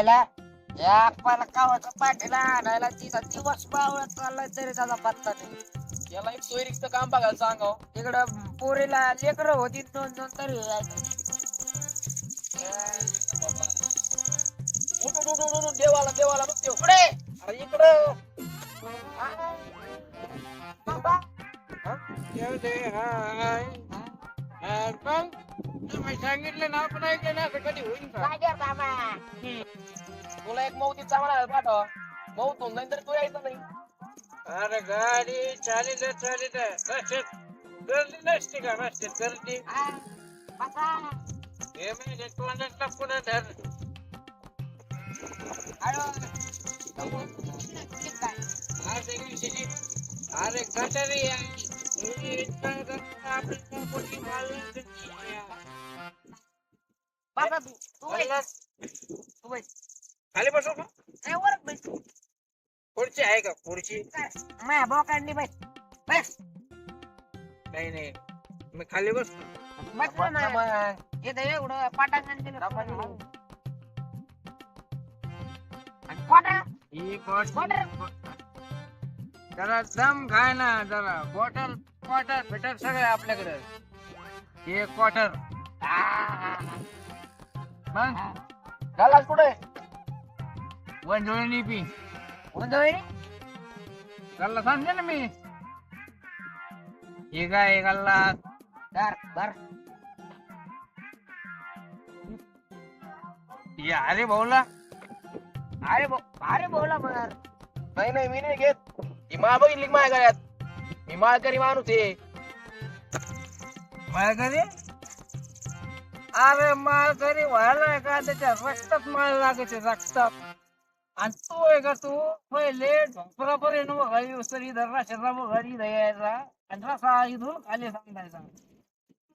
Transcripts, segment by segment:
आयला या आप्पाला कावाचा पाठीला आणायला तिचा दिवस बावळत चाललाय तरी त्याचा पत्ता नाही याला एक सोयरीचं काम बघायला सांगाव इकडं पोरीला लेकरं होती दोन दोन तरी यायचं. उठ उठ उठ देवाला देवाला बघ देव पुढे अरे इकडं बाबा देव दे हाय पण तुम्ही सांगितलं ना आपण ऐकलं ना असं कधी होईल का? बाबा? तुला एक मौतीचा म्हणा पाठव. मौत होऊन जाईल तर तू यायचं नाही. अरे गाडी चालित चालित रस्त्यात गर्दी नसते का? रस्त्यात गर्दी. आ, बसा. हे म्हणजे तोंडात पुढे धर. हळू. ठीक आहे. आज एक दिवशी अरे गटारी आहे. नाही. बसा तू. तू बैस. बस. तू बैस. खाली बसू का ए, वर बैस. खुर्ची आहे का खुर्ची? माया बोकांनी बैस. बैस. नाही नाही मी खाली बसतो बसलो ना. इथं एवढं पाटांगण? ही बॉटल क्वार्टर? जरा दम खाय ना जरा बॉटल क्वार्टर फिटर सगळं आपल्याकडे. हे क्वार्टर मग? आ. घालास कुठे? वंजोळणी पी उंदवळी? गल्ला सांगते ना मी. हे काय गल्ला? धर. हे अरे भाऊला. अरे बो- अरे बोला मग नाही नाही मी नाही घेत. ही माळ बघितली माझ्या गळ्यात? मी माळकरी माणूस आहे. माळकरी? अरे माळकरी व्हायला का? त्याच्या रक्तात माळ लागायचे रक्तात. आणि तू आहे का तू? पहिले ढोंपरापर्यंत घरी उसरी धर राशाचा घरी द्यायचा आणि रसा इथून खाली सांगायचा.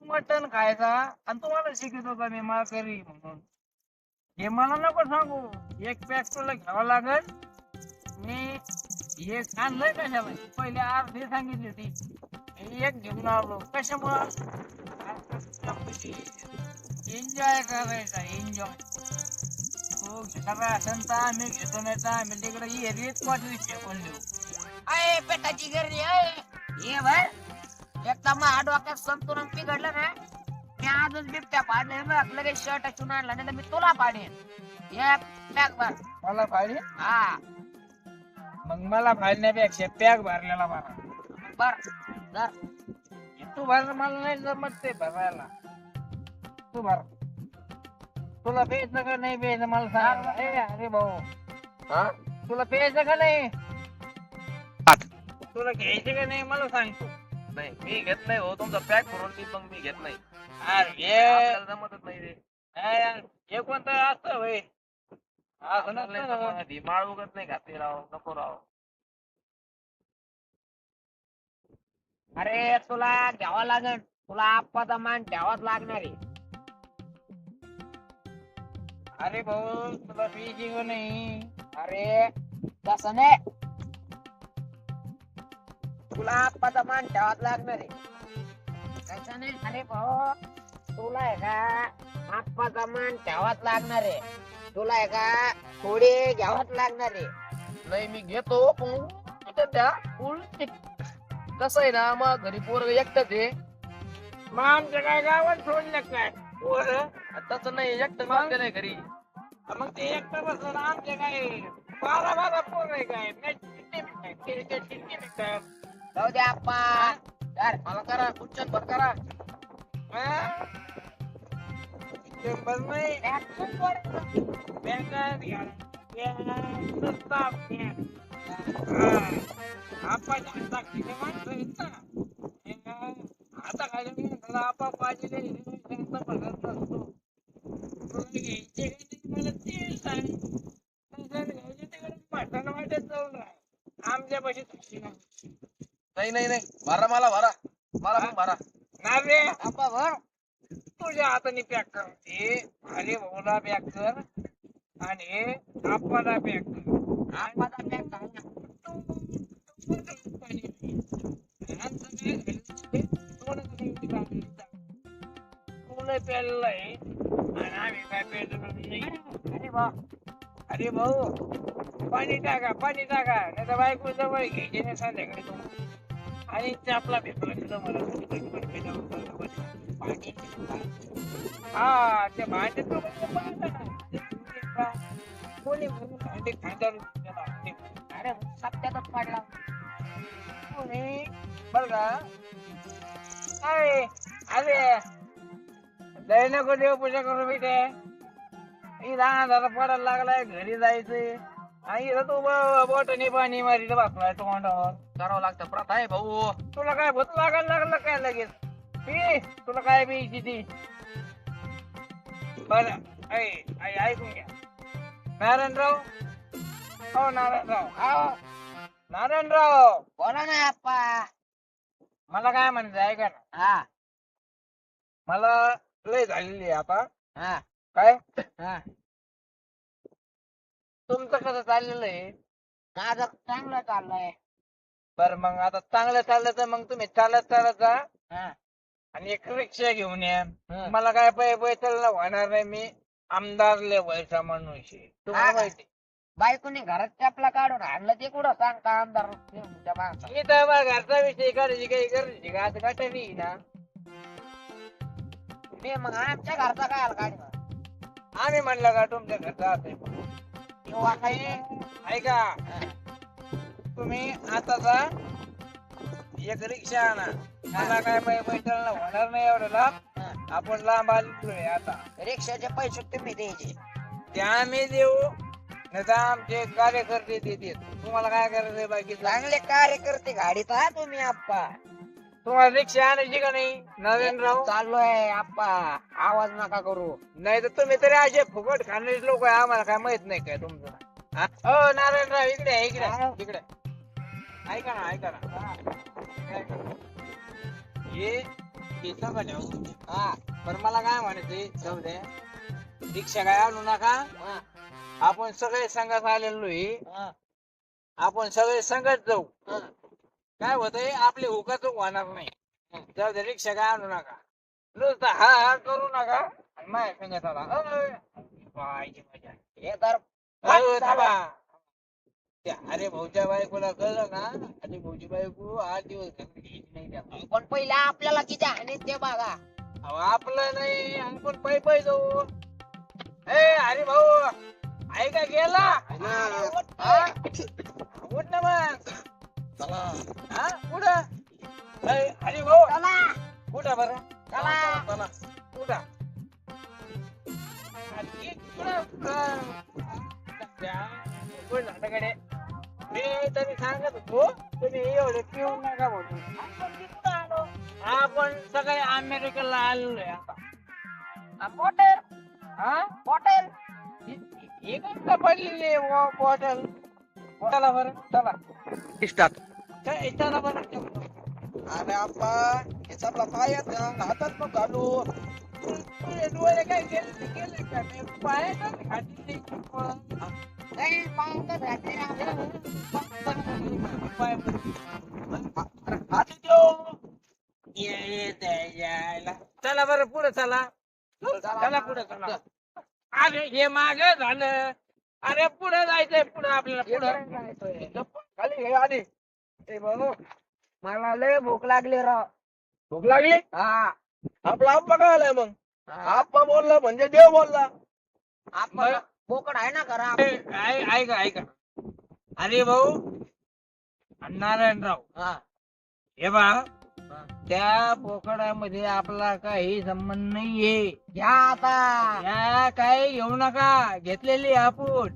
मटण खायचा. आणि तुम्हाला शिकत होता मी माळकरी म्हणून. हे मला नको सांगू. एक पॅक तुला घ्यावं लागल. मी हे आणलंय कशाला? पहिले अर्धी सांगितली होती. एक घेऊन आलो. कशामुळं? एन्जॉय करायचा एन्जॉय तो घेणारा असेल तर आम्ही घेतो नाही तर आम्ही तिकडे एरियात क्वार्टरी फेकून देऊ. अय पेटाची गर्दी अय. ये भर एकदा मग डोक्यात संतुलन बिघडलं ना मी आजच बिबट्या पाडले बघ. लगेच शर्ट चुन आणला नाही तर मी तुला पाडेन. एक पॅक भर. मला पाहिजे हा. मग मला फाडण्यापेक्षा पॅक भरलेला बरा. बर धर. तू भर मला नाही जमत ते भरायला. तू भर. तुला प्यायचं का नाही प्यायचं मला सांग. ए अरे भाऊ. हा? तुला प्यायचं का नाही? तुला घ्यायचं का नाही मला सांग तू. नाही मी घेत नाही हो. तुमचा पॅक भरून मी मग मी घेत नाही. अरे. आपल्याला जमतच नाही रे. काय यार, हे कोणतं असतं भाई माळ उगत नाही घातली राव नको राव. अरे तुला घ्यावा लागेल तुला आप्पाचा मान ठेवाच लागणार आहे. अरे भाऊ तुला प्यायची का नाही. अरे तसं नाही. तुला आप्पाचा मान ठेवाच लागणार आहे. तसं नाही. अरे भाऊ तुला आहे का? आप्पाचा मान ठेवाच लागणार आहे. तुला आहे का थोडी घ्यावाच लागणार आहे नाही मी घेतो पण त्या उलट कसं आहे ना मग घरी पोर एकटंच आहे मग आमच्या काय गावात सोडलं काय पोरं? तसं नाही एकटं मागते नाही घरी मग ते एकटं बसून आमचे काय बारा बारा पोर आहे काय मॅच? जाऊ दे आप्पा. मला करा भर करा हा? शंभर नाही. Action बँकात घ्या. बँक, नुसता आता किती माणसं आता काय आपा पाहिजे त्यांचा नसतो घ्यायचे नाही मला ते सांग घ्यायचे तिकडे वाटत जाऊन नाही नाही नाही भरा मला भरा मला पण भरा तुझ्या हाताने पॅक कर हे अरे भाऊला पॅक कर आणि हे आप्पाला पॅक कर. आप्पाचा पॅक कर. तुला प्यायलंय आणि आम्ही काय प्यायचं अरे भाऊ पाणी टाका पाणी टाका. नाही तर बायको जवळ घ्यायचे नाही संध्याकाळी. तुम्हाला आणि ते आपला भेटला तुम्हाला पाणी हा ते भांडे तो कोणी म्हणून भांडे खांदारून अरे सत्यातच पाडला कोणी बर का अरे अरे लय नको देव पूजा करू बेटे ही पडायला लागलाय घरी जायचंय आणि तू बोटनी पाणी मारी बसलाय तोंडावर करावं लागतं प्रथा आहे भाऊ तुला काय भूत लागायला लागलं काय लगेच? पी तुला काय प्यायची ती बर ऐकून घ्या. नारायणराव? हो नारायणराव. हो? नारायणराव बोला ना आप्पा. मला काय म्हणायचं ऐका ना. हा. मला लय झालेली आहे आता. हा. काय? हा. तुमचं कसं चाललेलं आहे? माझं चांगलं चाललंय. बर मग आता चांगलं चाललं तर मग तुम्ही चालत चालत जा. हा. आणि एक रिक्षा घेऊन या. हं. मला काय पै पैशाला होणार नाही मी. आमदार लेवलचा माणूस आहे. तुम्हाला हा का? माहिती बायकोने घरात चपला काढून आणलं ते कुठं? सांगता आमदार तुमच्या माणसा मी तर मग घरचा विषय करायची काही करायची का आता गाठली ना. मी मग आमच्या घरचा काय काढ आम्ही म्हणलं का तुमच्या घरचा असेल किंवा काही? ऐका. तुम्ही आता जा एक रिक्षा आणा. मला काय पैशाला होणार नाही एवढं लाभ आपण लांब आलोय आता. रिक्षाचे पैसे तुम्ही द्यायचे. ते आम्ही देऊ नाही तर आमचे कार्यकर्ते देतील तुम्हाला काय करायचंय बाकी? चांगले कार्यकर्ते गाडीत हा तुम्ही आप्पा. तुम्हाला रिक्षा आणायची का नाही नरेंद्रराव? चाललोय आप्पा. आवाज नका करू. नाही तर तुम्ही तरी असे फुकट खाणारे लोक आहे आम्हाला काय माहीत नाही काय तुमचं. हा? हो नारायणराव इकडे इकडे इकडे ऐका ना ऐका ना. हे हे सगळं ठेवा. हा पण मला काय म्हणायचंय जाऊ दे. रिक्षा काय आणू नका? हा, आपण सगळे संघात आलेलो आहे. हा, आपण सगळे संघात जाऊ. हा. काय होतंय आपले हुकाच होणार नाही. जाऊ दे रिक्षा काय आणू नका. नुसतं हा हा करू नका. आणि माझ्या संघात आला. अय, पाहायची मजा. हे तर थांबा. त्या अरे भाऊच्या बायकोला कळलं ना आणि भाऊची बायको आठ दिवस घरी घ्यायची नाही. पण पहिला आपल्याला किती आणि ते बघा अहो, आपलं नाही आपण पै पै जाऊ ए अरे भाऊ ऐका गेला हा? उठ ना मग हा कुठं ए, अरे भाऊ चला कुठं बरं चला. चला बॉटल हा बॉटल हे कसं पडलेली आहे व- बॉटल चला। बरं चला स्टार्ट चला। बरं अरे आप्पा याचा पायात हातात मग घालू डोळे काय? गेले गेले का नाही पायातच घातली नाही पाहतच राहते ना. पाय हात देऊ ये ये त्या यायला. चला बरं पुढे चला. चला पुढे चला. अरे हे माग झालं. अरे पुढे जायचंय पुढे आपल्याला पुढे. खाली घे आधी. ए भाऊ मला लय भूक लागली राव. भूक लागली? हा. आपला आप्पा काय आलाय मग? हा. आप्पा बोलला म्हणजे देव बोलला. आपण बोकड आहे ना ऐ- ऐका ऐका. अरे भाऊ नारायणराव. हा. हे बा त्या बोकडामध्ये आपला काही संबंध नाहीये. घ्या आता. या काही घेऊ नका. घेतलेली आपण.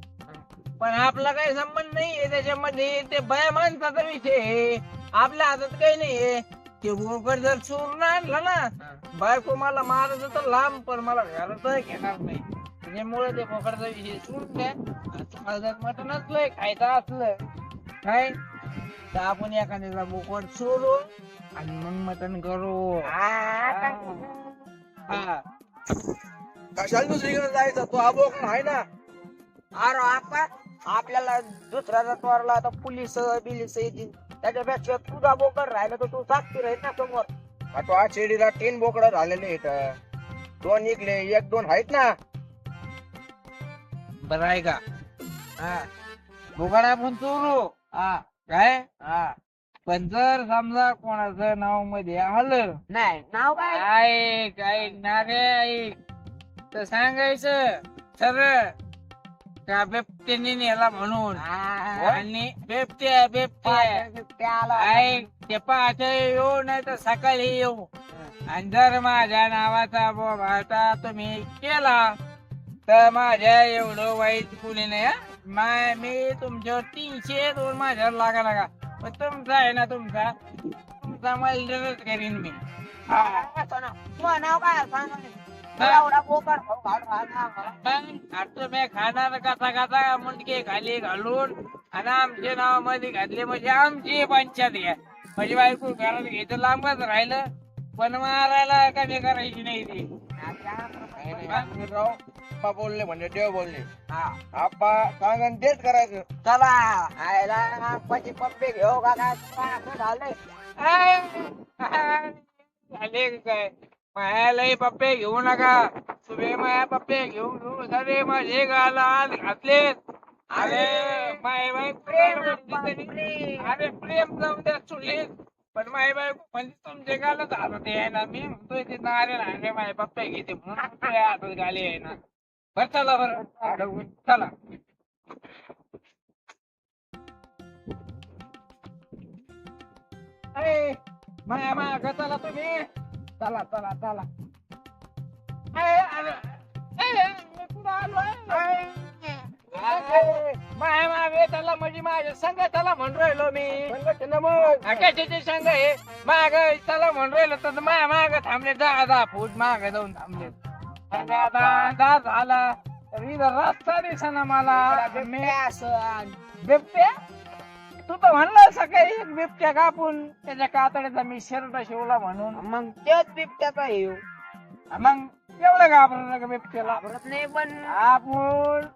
पण आपला काही संबंध नाहीये त्याच्यामध्ये. ते बाया माणसाचा विषय आहे. आपल्या हातात काही नाहीये. ते बोकड जर चोरून आणलं ना बायको मला मारत तर लांब पण मला घरात घेणार नाही. त्याच्यामुळे ते बोकडचा विषय सोडून द्या. आणि तुम्हाला जर मटण असलंय खायचं असलं काय? तर आपण एखाद्याचा बोकड चोरू आणि मग मटण करू. हा, कशाला दुसरीकडे जायचं? तो हा बोकड आहे ना? अरे आपण आपल्याला दुसऱ्याचा तोरला तर पोलीस बिलीस येतील. त्याच्यापेक्षा तुझा बोकड राहिला तर तू साक्षी राहील ना समोर. हा तो आज शिर्डीला तीन बोकड झालेले आहेत. दोन निघले एक दोन आहेत ना? बरं आहे का? हा. बोकडा पण चोरू. हा. काय? हा. पण जर समजा कोणाचं नावमध्ये आलं नाही नाव काय? ऐक ऐक ना रे ऐक. तर सांगायचं सरळ का बिबट्याने नेला म्हणून. आणि बिबट्या त्याला ऐक ते पहाटे येऊ नाही तर सकाळी येऊ. आणि जर माझ्या नावाचा बोभाटा तुम्ही केला तर माझ्या एवढं वाईट कुणी नाही हं. मा- मी तुमच्यावर तीनशे दोन माझ्यावर लागा लागा. पण तुमचा आहे ना तुमचा. तुमचा मर्डरच करीन मी. हा. नाव काय सांग एवढा मला. पण आता मी खाणार कसा कसा मुंडके खाली घालून आणि आमच्या नावामध्ये घातले म्हणजे आमची पंचायत आहे. म्हणजे बायको घरात घ्यायचं लांबच राहिलं. पण मारायला कमी करायची नाही ती. आप्पा बोलले म्हणजे देव बोलले. हा. आप्पा सांग आणि तेच करायचं. चला. आयला पची पप्पे घेऊ का काय? तुला असं झालंय झाले काय? मायालाही पप्पे घेऊ नका. तुम्ही माया पप्पे घेऊन घेऊन सारे माझे गाला आत घातले. अरे माय बाई प्रेम अरे प्रेम जाऊन द्या चुलीत. पण माय बायको म्हणजे तुमचे गाला हातात आहे ना मी म्हणतोय ते नारे अरे माय पप्पे घेते म्हणून म्हणतोय हातात गाली आहे ना बर चला बरं अडवून चला. अरे माया माया का चला तुम्ही? चला चला चला. अरे, अरे, अरे, मी कुठं आलोय? अरे, माया मागे त्याला म्हणजे माझ्या संघ त्याला म्हणून राहिलो मी. आकाशाचे संघ आहे. माग त्याला म्हणून राहिलो तर माया माग थांबले दहा दहा फूट माग जाऊन थांबले. झाला. तर इथं रस्ता दिसेना मला. बिबट्या तू तर म्हणला सकाळी एक बिबट्या कापून. त्याच्या कातड्याचा मी शर्ट शिवला म्हणून. मग तेच बिबट्याचा येऊ मग एवढं घाबरलं का बिबट्याला? घाबरत नाही पण. आपण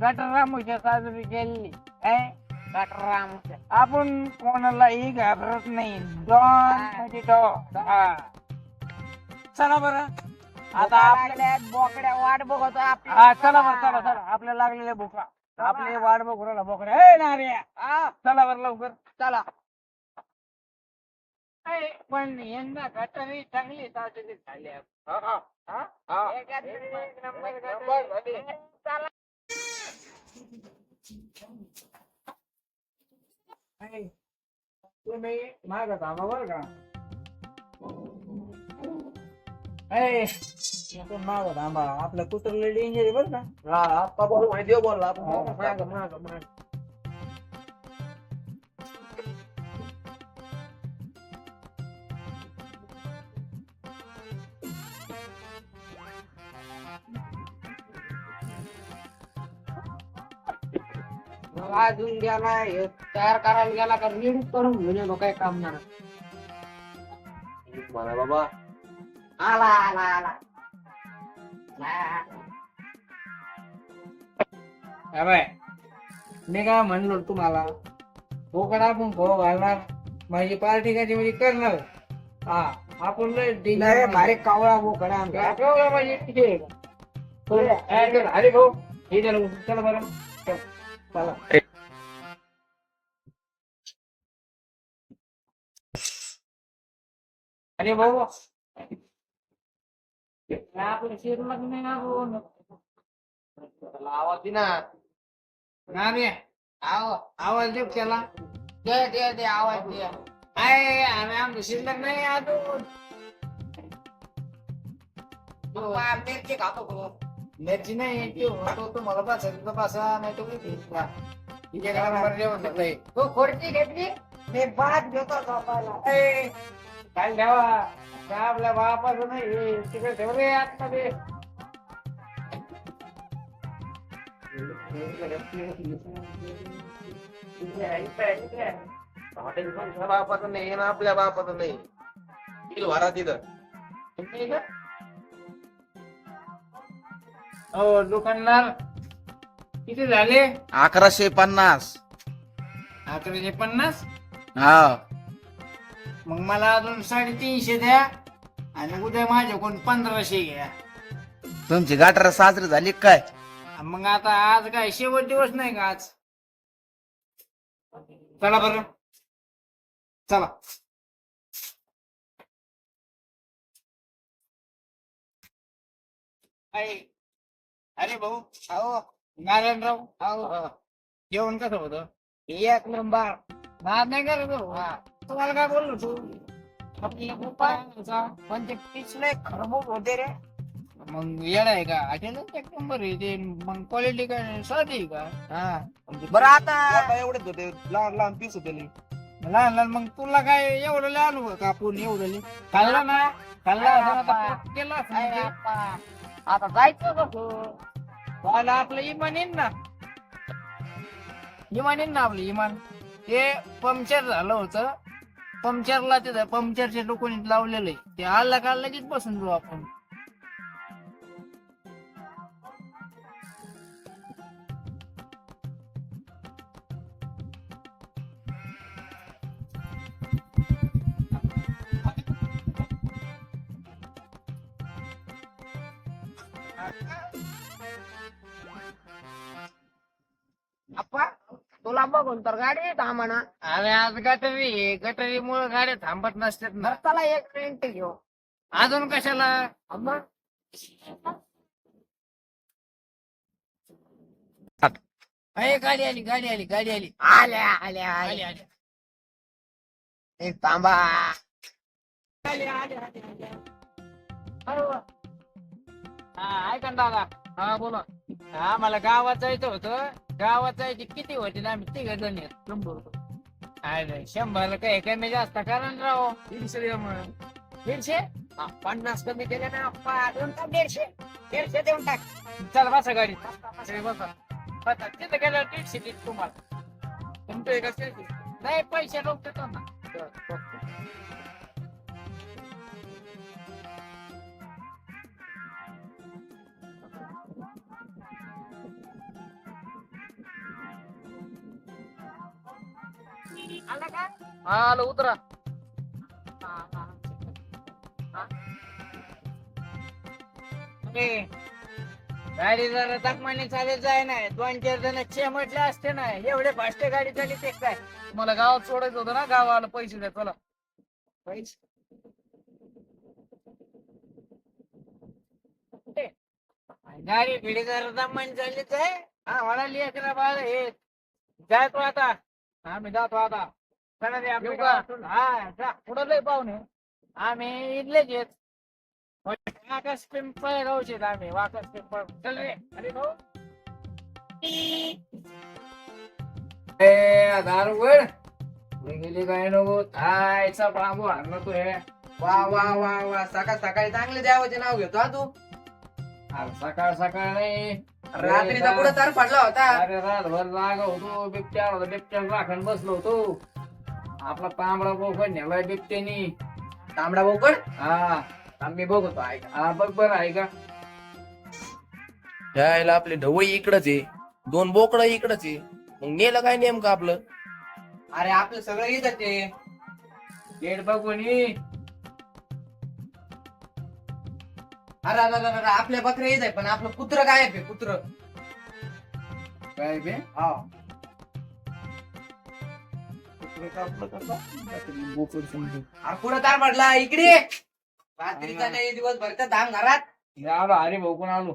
गटरामुच्या साजरी केली काय गटराम आपण कोणालाही घाबरत नाही. डॉन म्हणजे डॉन हा. चला बरं. आता आपल्या लागल्यात बोकड्या वाट बघतो आपली. हा चला बरं चला चला. आपल्या लागलेल्या भुका. आपले वाट बघू राहिला बोकड्या. ए नार्या. हा, चला बरं लवकर. चला. ए, पण यंदा गटारी चांगली साजरी झाली. नंबर गटारी. चला. तुम्ही माग थांबा बर का ए तुम्ही माग थांबा. आपलं कुत्रलं डेंजर आहे बर का? हा आप्पा देव बोलला. आपण हा. माग माग. माग. अजून गेला हे तयार करायला गेला का रीड करून घेऊन येतो काय काम नाही. मला बाबा. आला आला आला. मी काय म्हणलो तुम्हाला? बोकडा पण खो घालणार. माझी पार्टी कधी म्हणजे करणार? हा आपण लय लय danger भारी कावळा बोकडा आमचा. कावळा म्हणजे ठीक आहे. चल, अरे भाऊ. हे चला चला बरं. चल, चला अरे भाऊ आपण शिरमत नाही ना भाऊ. आवाज दे ना ना रे आहो आवाज देऊ त्याला दे दे दे आवाज दे आहे आम्ही आमचं शिल्लक नाही अजून तू पा- मिरची खातो नाही तो तो तिथं बसा नाही तो जेवण नाही. तू खुर्ची घेतली मी भात घेतो झोपायला. काय ठेवा काय आपल्या बापाचं नाही तिकडे ठेव रे आतमध्ये. हॉटेल पण तुझ्या बापाचं नाही ना आपल्या बापाचं नाही. बिल भरा तिथं. हो दुकानदार किती झाले? अकराशे पन्नास. अकराशे पन्नास? हा. मग मला अजून साडेतीनशे द्या आणि उद्या माझ्याकडून पंधराशे घ्या. तुमची गाठार साजरी झाली काय? मग आता आज काय? शेवट दिवस नाही का आज? चला बरं. चला. अरे भाऊ अहो नारायणराव अहो जेवण कसं होतं? एक नंबर. नाद नाही करत हा. तुम्हाला काय बोललो तू? पिछले खरबूज होते रे. मग आहे का? एक नंबर आहे ते. मग क्वालिटी काय साधी आहे का? हा. बरं आता एवढेच होते. लहान लहान पीस होते लई. लहान लहान मग तुला काय एवढं लहान हो कापून? एवढं? खाल्लं ना? खाल्लं अरे असं आता बापा. पोट केलं असं अरे ते. आता जायचं कसं मला आपलं इमान येईन ना. इमान येईन ना आपलं इमान. ते पंक्चर झालं होतं. पंक्चरला तिथं पंक्चरचे लोकांनी लावलेलं आहे. ते आलं का लगेच बसून जाऊ आपण. अप्पा तुला बघून तर गाडी थांबना अरे आज गटरी गटरी मुळे गाड्या थांबत नसतात ना. चला एक मिनिट घेऊ. अजून कशाला? अम्मा अरे गाडी आली गाडी आली गाडी आली. आल्या आल्या आली आल्या आली एक थांबा. हा ऐका ना दादा. हा बोला. हा मला गावात जायचं होतं. गावात जायचे किती होते ना आम्ही तिघ जण आहेत. शंभर रुपये अरे शंभर काही कमी जास्त करा ना राव. दीडशे द्या मग. दीडशे? हा, पन्नास कमी केले ना दोन का दीडशे? दीडशे देऊन टाक. चला बसा गाडी सगळे बसा. बसा. तिथं गेल्यावर दीडशे देत तुम्हाला. तुमचं एक असेल की? नाही पैसे लोक देतो ना हा आलो उतरा. गाडी जरा तापमाने चालत जाय नाही दोन चार जण चे म्हटले असते ना एवढे फास्ट गाडी चालली ते काय? मला गावात सोडायचं होतं ना गावाला पैसे द्या चला. पैसे? गाडी भिडी जरा तापमाने चाललीच आहे. हा म्हणाली अकरा बारा हे जायतो आता. आम्ही जातो आता. चला रे आम्ही गावातून. हा जा. पुढं लय पाहुणे. आम्ही इथलेच आहेत. वाकस पिंपळ गावचे आम्ही वाकस पिंपळ. चल रे अरे भाऊ. दारुगड गेली काय नको. थायचा बाबू आणला तू हे. वा वा वा वा. सकाळ सकाळी चांगले देवाचे नाव घेतो हा तू. अरे सकाळ सकाळ नाही. रात्रीचा पुढे तर पडला होता. अरे रातभर जागा होतो. बिबट्या होता बिबट्या राखण बसलो होतो. आपला तांबडा बोकड नेलाय बिबट्यानी. तांबडा बोकड हा आम्ही बघतो ऐका हा बघ बरं आहे का? यायला आपले ढवई इकडच आहे. दोन बोकड इकडच आहे. मग नेलं काय नेमकं आपलं? अरे आपलं सगळं येतात ते गेट बघून ये. अरे अरे, अरे, अरे, आपल्या बकऱ्या येत आहे पण आपलं कुत्र काय आहे कुत्र. काय बे हा. इकडे रात्रीचा नाही दिवस धाम घरात आलो अरे भाऊ कोण आलो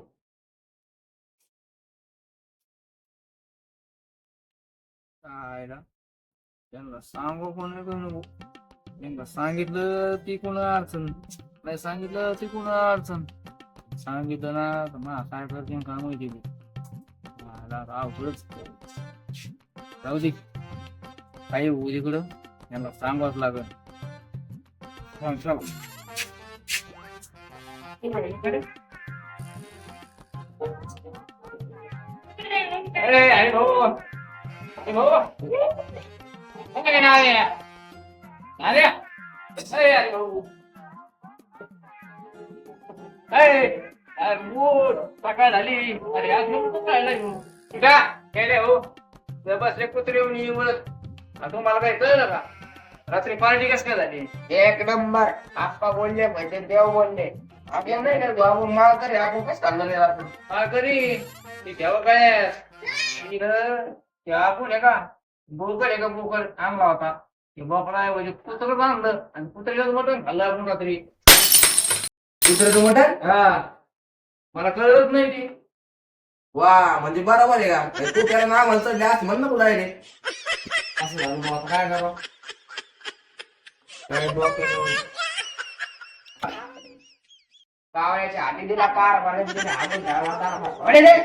काय त्यांना सांगू कोण नको त्यांना सांगितलं ती कोण अडचण नाही सांगितलं ती कोण अडचण सांगितलं ना तर मा काय करते काम माहिती मला अवघडच जाऊ दे काही होऊ दे इकडं. यांना सांगावंच लागल. सांग अरे भाऊ. अरे भाऊ. काय नाव. अरे अरे भाऊ. अरे सकाळ झाली. अरे आज काय नाही का गेले हो. बसले कुत्रे येऊन येऊन. तुम्हाला काही कळलं का? रात्री पार्टी कस काय झाली? एक नंबर. आप्पा बोलले म्हणजे देव बोलले. आपण नाही काय बाबू मला तरी आपण कसं चाललं नाही आपण हा करी ते ठेवा काय ते आपण आहे का? बोकड आहे का बोकड आणला होता. ते बोकडा म्हणजे कुत्र बांधलं आणि कुत्र्याचं मटण खाल्लं आपण रात्री. दुसरं मटण? हा. मला कळलंच नाही ती. वा म्हणजे बरोबर आहे का? तू त्याला ना म्हणतो जास्त म्हण ना तुला डायरेक्ट असं झालं मग आता काय करावं काय डोक्यात कावळ्याच्या हाती दिला कार मारायची दिला हातून घ्यावा होता. अरे रे!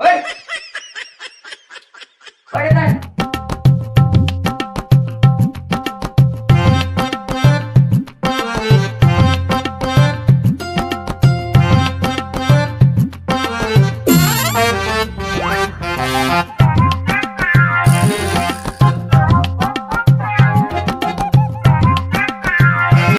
ओय! अरे काय?